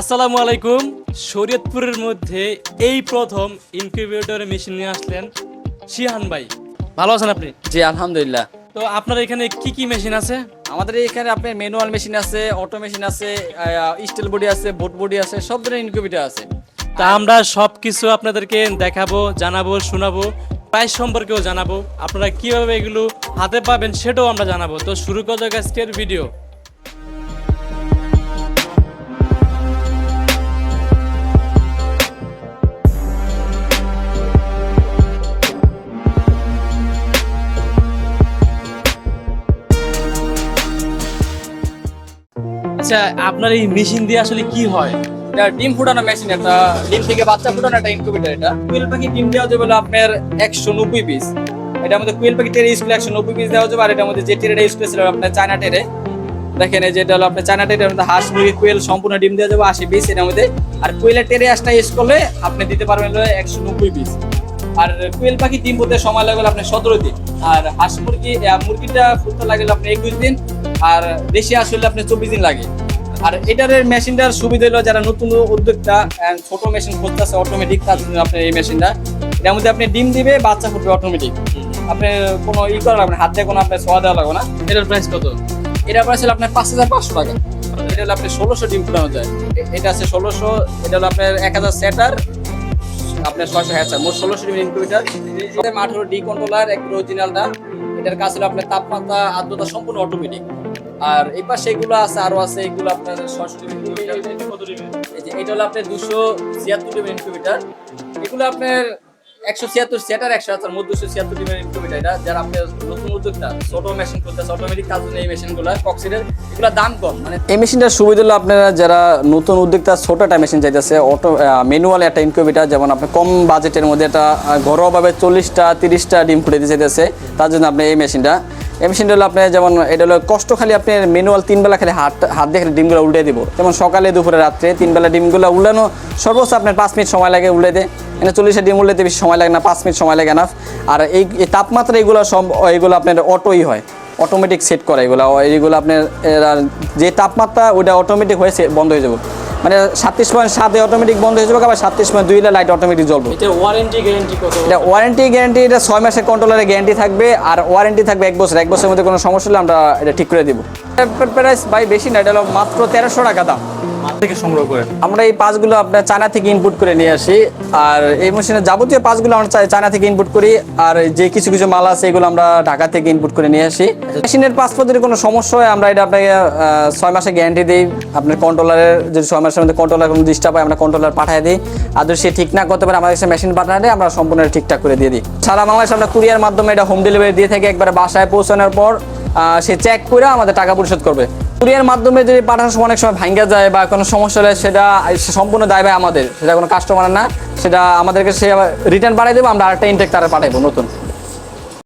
আসসালামু আলাইকুম। শরীয়তপুরের মধ্যে এই প্রথম ইনকিউবেটর মেশিন নিয়ে আসলেন শিহান ভাই। ভালো আছেন আপনি? জি আলহামদুলিল্লাহ। তো আপনার এখানে কি কি মেশিন আছে? আমাদের এখানে আপনার ম্যানুয়াল মেশিন আছে অটো মেশিন আছে স্টিল বডি আছে বোট বডি আছে সব ধরনের ইনকিউবেটর আছে। তা আমরা সব কিছু আপনাদেরকে দেখাবো জানাব শোনাবো প্রাইস সম্পর্কেও জানাব। আপনারা কীভাবে এগুলো হাতে পাবেন সেটাও আমরা জানাব। তো শুরু করা যাক আজকের ভিডিও আচ্ছা আপনার এই মেশিন দিয়ে আসলে কি হয়? এটা ডিম ফুটানো মেশিন একটা ডিম থেকে বাচ্চা ফুটানো একটা ইনকিউবেটর এটা। কুইল পাখি ডিম দেওয়া যাবে আপনার একশো নব্বই পিস কুইল পাখি টেরে একশো নব্বই পিস দেওয়া যাবে, আর যে টেরে স্কুলে ছিল আপনার চায়না টেরে। দেখেন এই যেটা হলো আপনার চায়না হাঁস, মুরগি, কুয়েল সম্পূর্ণ ডিম দেওয়া যাবে, আশি পিস মধ্যে। আর কুয়েলের টেরে আসটা ইউজ করলে আপনি দিতে পারবেন হলো একশো নব্বই পিস আর কুয়েল পাখি ডিম ফুটতে সময় লাগল আপনার সতেরো দিন। আর হাঁস মুরগি মুরগিটা ফুটতে লাগল আপনার একুশ দিন। আর দেশি আসলে আপনার চব্বিশ দিন লাগে। আর এটার মেশিনটার সুবিধা হলো যারা নতুন উদ্যোক্তা ছোট মেশিন করতেছে অটোমেটিক তার জন্য আপনার এই মেশিনটা এটার মধ্যে আপনি ডিম দিবে, বাচ্চা ফুটবে অটোমেটিক আপনি কোনো ই করা লাগবে হাত কোনো আপনার ছোঁয়া দেওয়া লাগবে না। এটার প্রাইস কত? এটা প্রাইস হলো আপনার পাঁচ হাজার পাঁচশো টাকা। এটা হলো আপনার ষোলোশো ডিম ফুটানো যায়। এটা আছে ষোলোশো, এটা হলো আপনার এক হাজার সেটার, আপনার ছয়শো হ্যাচার মোট ষোলোশো ডিম ইনকিউবেটার আঠারো ডি কন্ট্রোলার এক অরিজিনালটা এটার কাজ হলো আপনার তাপমাত্রা, আর্দ্রতা সম্পূর্ণ অটোমেটিক আর এই পাশে এগুলো আছে, আরও আছে, এগুলো আপনার যে, এটা হলো আপনার দুশো ছিয়াত্তর ডিমের ইনকিউবেটার এগুলো আপনার একশো ছিয়াত্তর সেটার একশো হাজার মধ্যে দুশো ছিয়াত্তর ডিমের ইনকিউবেটার এটা, যারা আপনার নতুন উদ্যোক্তা, ছোট মেশিন করতেছে অটোমেটিক কাজ এই মেশিনগুলো কক্সিডের এগুলো দাম কম মানে এই মেশিনটার সুবিধা হলো আপনারা যারা নতুন উদ্যোক্তা ছোট একটা মেশিন চাইতেছে অটো ম্যানুয়াল একটা ইনকিউবেটার যেমন আপনি কম বাজেটের মধ্যে একটা ঘরোয়াভাবে চল্লিশটা, তিরিশটা ডিম ফুটে দিতে চাইতেছে, তার জন্য আপনি এই মেশিনটা এই মেশিনটা হলো আপনার যেমন এটা হলো কষ্ট খালি আপনি ম্যানুয়াল তিন বেলা খালি হাত হাত দিয়ে ডিমগুলো উল্টে দিব। যেমন সকালে, দুপুরে, রাত্রে তিন বেলা ডিমগুলো উল্টানো, সর্বোচ্চ আপনার পাঁচ মিনিট সময় লাগে উল্টে এখানে চল্লিশটা ডিম উল্টাতে বেশি সময় লাগে না, পাঁচ মিনিট সময় লাগে না আর এই তাপমাত্রা এগুলো সব এগুলো আপনার অটোই হয় অটোমেটিক সেট করা এগুলো। এইগুলো আপনার যে তাপমাত্রা ওটা অটোমেটিক হয়ে বন্ধ হয়ে যাবে। মানে সাতত্রিশ পয়েন্ট সাতে অটোমেটিক বন্ধ হয়ে যাবে আবার সাতত্রিশ পয়েন্ট দুইটা লাইট অটোমেটিক জ্বলবে। এটা ওয়ারেন্টি গ্যারেন্টি কত এটা ওয়ারেন্টি গ্যারান্টি এটা ছয় মাসের কন্ট্রোলারের গ্যারেন্টি থাকবে আর ওয়ারেন্টি থাকবে এক বছর। এক বছরের মধ্যে কোনো সমস্যা হলে আমরা এটা ঠিক করে দিব। প্রাইস ভাই বেশি না এটা হলো মাত্র তেরোশো টাকা দাম। থেকে সংগ্রহ করেন। আমরা এই পাঁচগুলো আপনার চায়না থেকে ইনপুট করে নিয়ে আসি। আর এই মেশিনের যাবতীয় পাঁচগুলো আমরা চায়না থেকে ইনপুট করি। আর যে কিছু কিছু মাল আছে, এগুলো আমরা ঢাকা থেকে ইনপুট করে নিয়ে আসি। মেশিনের পদ্ধতির কোনো সমস্যা হয়, আমরা এটা আপনাকে ছয় মাসে গ্যারান্টি দিই। আপনার কন্ট্রোলারের যদি ছয় মাসের মধ্যে কন্ট্রোলার কোনো ডিস্টার্ব হয়, আমরা কন্ট্রোলার পাঠিয়ে দিই। আর যদি সে ঠিক না করতে পারে, আমাদের কাছে মেশিন পাঠালে আমরা সম্পূর্ণ ঠিকঠাক করে দিয়ে দিই। সারা বাংলাদেশ আমরা কুরিয়ার মাধ্যমে এটা হোম ডেলিভারি দিয়ে থাকি, একবারে বাসায় পৌঁছানোর পর সে চেক করে আমাদের টাকা পরিশোধ করবে। কুরিয়ার মাধ্যমে যদি পাঠানোর সময় অনেক সময় ভাঙ্গা যায় বা কোনো সমস্যা হলে সেটা সম্পূর্ণ দায় ভাই আমাদের, সেটা কোনো কাস্টমার না, সেটা আমাদেরকে সে রিটার্ন পাঠিয়ে দেবো, আমরা আরেকটা ইনটেক তারা পাঠাবো নতুন।